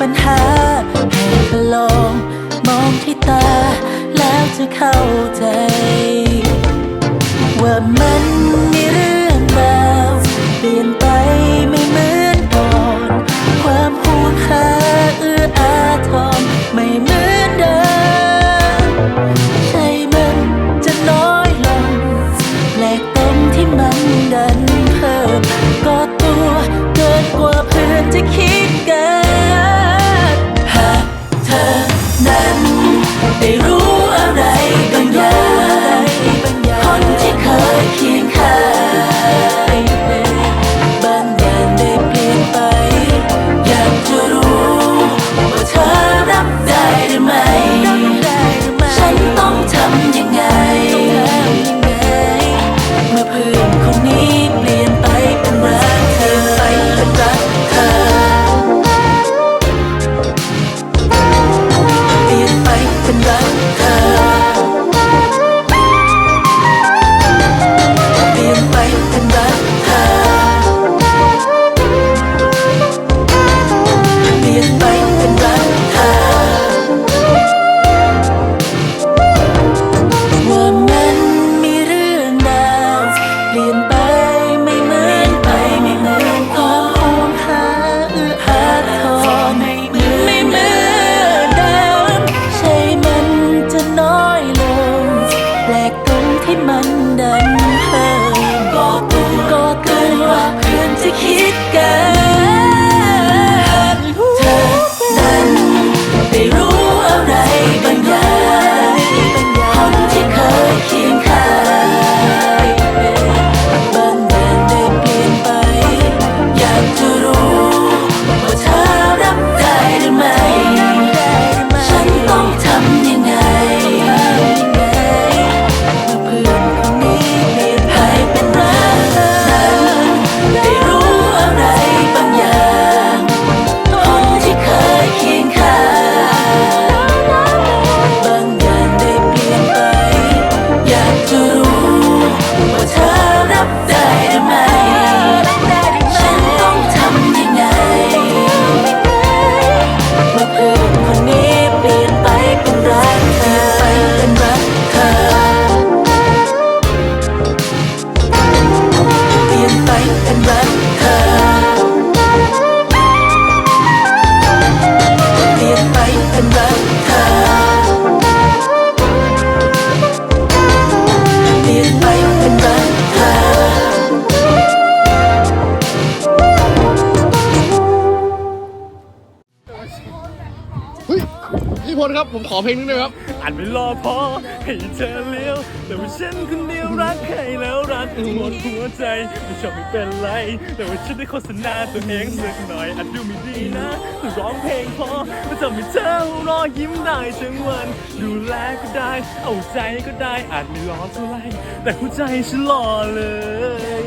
ปัญหาให้ปลงมองที่ตาแล้วจะเข้าใจ ว่า พี่พลครับ ผมขอเพลงนึงด้วยครับ อ่านไม่รอพอให้เธอเลี้ยวแต่ว่าฉันคนเดียวรักใครแล้วรักหมดหัวใจไม่ชอบไม่เป็นไร แต่ว่าฉันได้โฆษณาตัวเองสักหน่อยอาจดูไม่ดีนะแต่ร้องเพลงพอมาจะให้เธอรอยิ้มได้ทั้งวัน ดูแลก็ได้ เอาใจก็ได้อาจไม่รอเท่าไรแต่หัวใจฉันรอเลย